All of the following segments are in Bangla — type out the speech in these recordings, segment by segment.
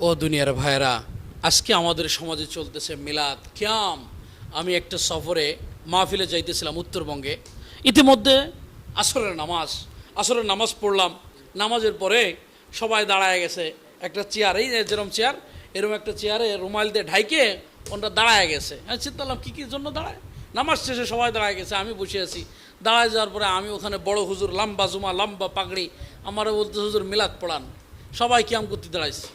ও দুনিয়ার ভাইরা আজকে আমাদের সমাজে চলতেছে মিলাদ, ক্যাম। আমি একটা সফরে মাহফিলে যাইতেছিলাম উত্তরবঙ্গে। ইতিমধ্যে আসরের নামাজ আসরের নামাজ পড়লাম। নামাজের পরে সবাই দাঁড়ায় গেছে, একটা চেয়ার, এই যেরকম চেয়ার এরকম একটা চেয়ারে রুমাল দিয়ে ঢাইকে ওনটা দাঁড়ায় গেছে। হ্যাঁ চিন্তা কী কী জন্য দাঁড়ায়? নামাজ শেষে সবাই দাঁড়ায় গেছে, আমি বসে আছি। দাঁড়ায় যাওয়ার পরে আমি ওখানে বড় হুজুর, লম্বা জুমা, লম্বা পাগড়ি আমারও বলতে হুজুর, মিলাদ পড়ান। সবাই কিয়াম করতে দাঁড়াইছে।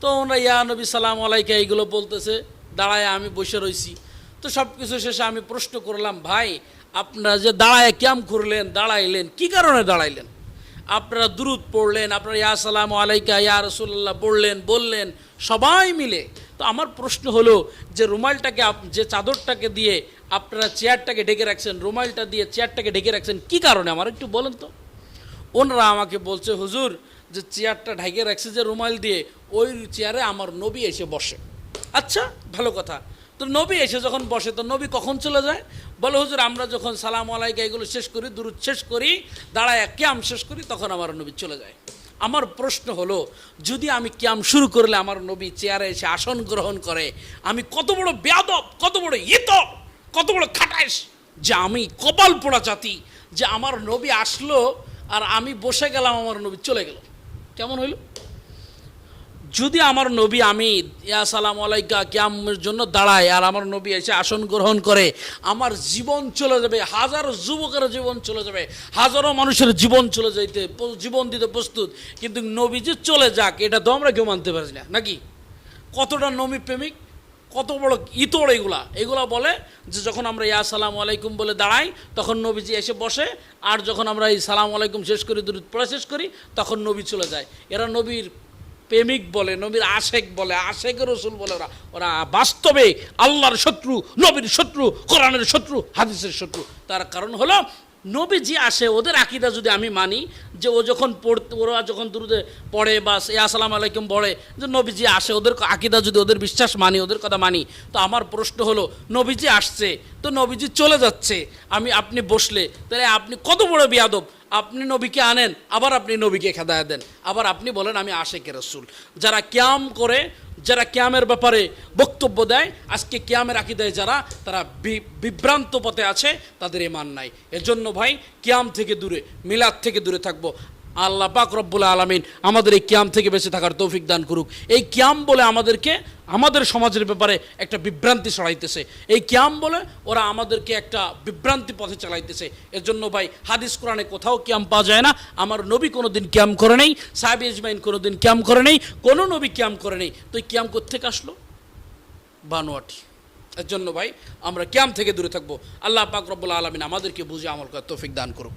তো ওনারা, ইয়া নবী, সালাম আলাইকা এইগুলো বলতেছে। দাঁড়ায় আমি বসে রইছি। তো সব কিছু শেষে আমি প্রশ্ন করলাম, ভাই, আপনারা যে দাঁড়ায় ক্যাম করলেন, দাঁড়াইলেন, কি কারণে দাঁড়াইলেন? আপনারা দুরুদ পড়লেন, আপনারা, ইয়া সালাম আলাইকা ইয়া রসুল্লাহ পড়লেন বললেন, সবাই মিলে। তো আমার প্রশ্ন হলো যে রুমালটাকে যে চাদরটাকে দিয়ে আপনারা চেয়ারটাকে ঢেকে রাখছেন, রুমালটা দিয়ে চেয়ারটাকে ঢেকে রাখছেন, কি কারণে? আমার একটু বলেন তো। ওনারা আমাকে বলছে, হুজুর যে চেয়ারটা ঢাকে রাখছে যে রুমাল দিয়ে, ওই চেয়ারে আমার নবী এসে বসে। আচ্ছা ভালো কথা। তো নবী এসে যখন বসে, তো নবী কখন চলে যায়? বলে, হুজুর, আমরা যখন সালাম আলাইকা এগুলো শেষ করি, দুরুদ শেষ করি, দাঁড়ায় ক্যাম শেষ করি, তখন আমার নবী চলে যায়। আমার প্রশ্ন হলো, যদি আমি ক্যাম শুরু করলে আমার নবী চেয়ারে এসে আসন গ্রহণ করে, আমি কত বড় বেয়াদব, কত বড় ইত কত বড় খাটাইস যে আমি কপাল পোড়া জাতি, যে আমার নবী আসলো আর আমি বসে গেলাম, আমার নবী চলে গেল। কেমন হইল? যদি আমার নবী আমি, ইয়া সালাম আলাইকা ক্যামের জন্য দাঁড়ায় আর আমার নবী এসে আসন গ্রহণ করে, আমার জীবন চলে যাবে, হাজারো যুবকের জীবন চলে যাবে, হাজারো মানুষের জীবন চলে যাইতে জীবন দিতে প্রস্তুত, কিন্তু নবী যে চলে যাক, এটা তো আমরা কেউ মানতে পারছি না, নাকি? কতটা নবী প্রেমিক? কত বড় ইতর এগুলা। এগুলা বলে যে যখন আমরা ইয়া সালাম আলাইকুম বলে দাঁড়াই, তখন নবীজি এসে বসে, আর যখন আমরা এই সালাম আলাইকুম শেষ করি দূর পড়া শেষ করি, তখন নবী চলে যায়। এরা নবীর প্রেমিক বলে, নবীর আশেক বলে আশেক রসুল বলে ওরা। ওরা বাস্তবে আল্লাহর শত্রু, নবীর শত্রু, কোরআনের শত্রু, হাদিসের শত্রু। তার কারণ হলো নবীজি আসে, ওদের আকিদা যদি আমি মানি, যে ও যখন পড়তে, ওরা যখন দুরুদে পড়ে বা ইয়া সালাম আলাইকুম পড়ে যে নবীজি আসে, ওদের আকিদা যদি ওদের বিশ্বাস মানি, ওদের কথা মানি, তো আমার প্রশ্ন হলো, নবীজি আসছে, তো নবীজি চলে যাচ্ছে, আমি, আপনি বসলে, তাহলে আপনি কত বড় বিয়াদব? আপনি নবীকে আনেন, আবার আপনি নবীকে খেদায় দেন, আবার আপনি বলেন, আমি আশেকের রসুল। যারা ক্যাম করে যারা ক্যামের ব্যাপারে বক্তব্য দেয়, আজকে ক্যামের দেয় যারা, তারা বিভ্রান্ত পথে আছে, তাদের এমান নাই। এজন্য ভাই, ক্যাম থেকে দূরে, মিলাদ থেকে দূরে থাকব। আল্লাহ পাক রব্বুল আলমিন আমাদের এই ক্যাম থেকে বেঁচে থাকার তৌফিক দান করুক। এই ক্যাম বলে আমাদেরকে, আমাদের সমাজের ব্যাপারে একটা বিভ্রান্তি ছড়াইতেছে। এই ক্যাম বলে ওরা আমাদেরকে একটা বিভ্রান্তি পথে চালাইতেছে। এর জন্য ভাই, হাদিস কোরআনে কোথাও ক্যাম পাওয়া যায় না। আমার নবী কোনো দিন ক্যাম করে নেই, সাহেব ইজমাইন কোনো দিন ক্যাম করে নেই, কোনো নবী ক্যাম করে নেই। তো এই ক্যাম কোথেকে আসলো? বানোয়াটি। এর জন্য ভাই, আমরা ক্যাম থেকে দূরে থাকব। আল্লাহ পাক রব্বুল আলমিন আমাদেরকে বুঝে আমল করার তৌফিক দান করুক।